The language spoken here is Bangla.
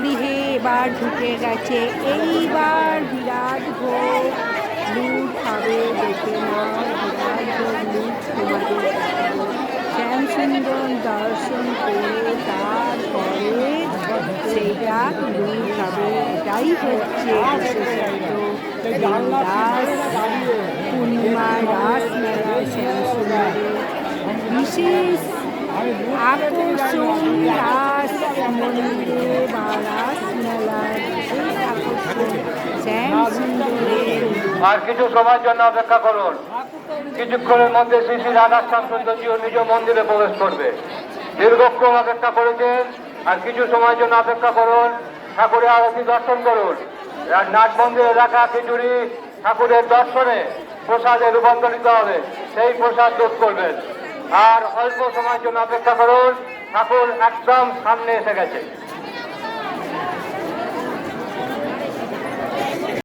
গৃহে এবার ঢুকে গেছে। এইবার বিরাট ভোগ লুট হবে, দেখে নাও বিরাট ভোগ লুট তোমাদের দেখাবো। শ্যাম সুন্দর দর্শন করে তারপরে সেইটা লুট হবে। এটাই হচ্ছে বিশেষত রাস মেলা শ্যাম সুন্দরে বিশেষ আকর্ষণ রাস মন্দিরে বা রাস মেলার বিশেষ আকর্ষণ শ্যাম সুন্দরের আর কিছু সময়ের জন্য অপেক্ষা করুন। কিছুক্ষণের মধ্যে শ্রী শ্রী রাধাশ্যাম সুন্দরজিও নিজ মন্দিরে প্রবেশ করবে। দীর্ঘক্ষণ অপেক্ষা করেছেন আর কিছু সময়ের জন্য অপেক্ষা করুন। ঠাকুরের আরতি দর্শন করুন। নাট মন্দিরে রাখা খিচুড়ি ঠাকুরের দর্শনে প্রসাদে রূপান্তরিত হবে। সেই প্রসাদ যোগ করবেন। আর অল্প সময়ের জন্য অপেক্ষা করুন। ঠাকুর একদম সামনে এসে গেছে।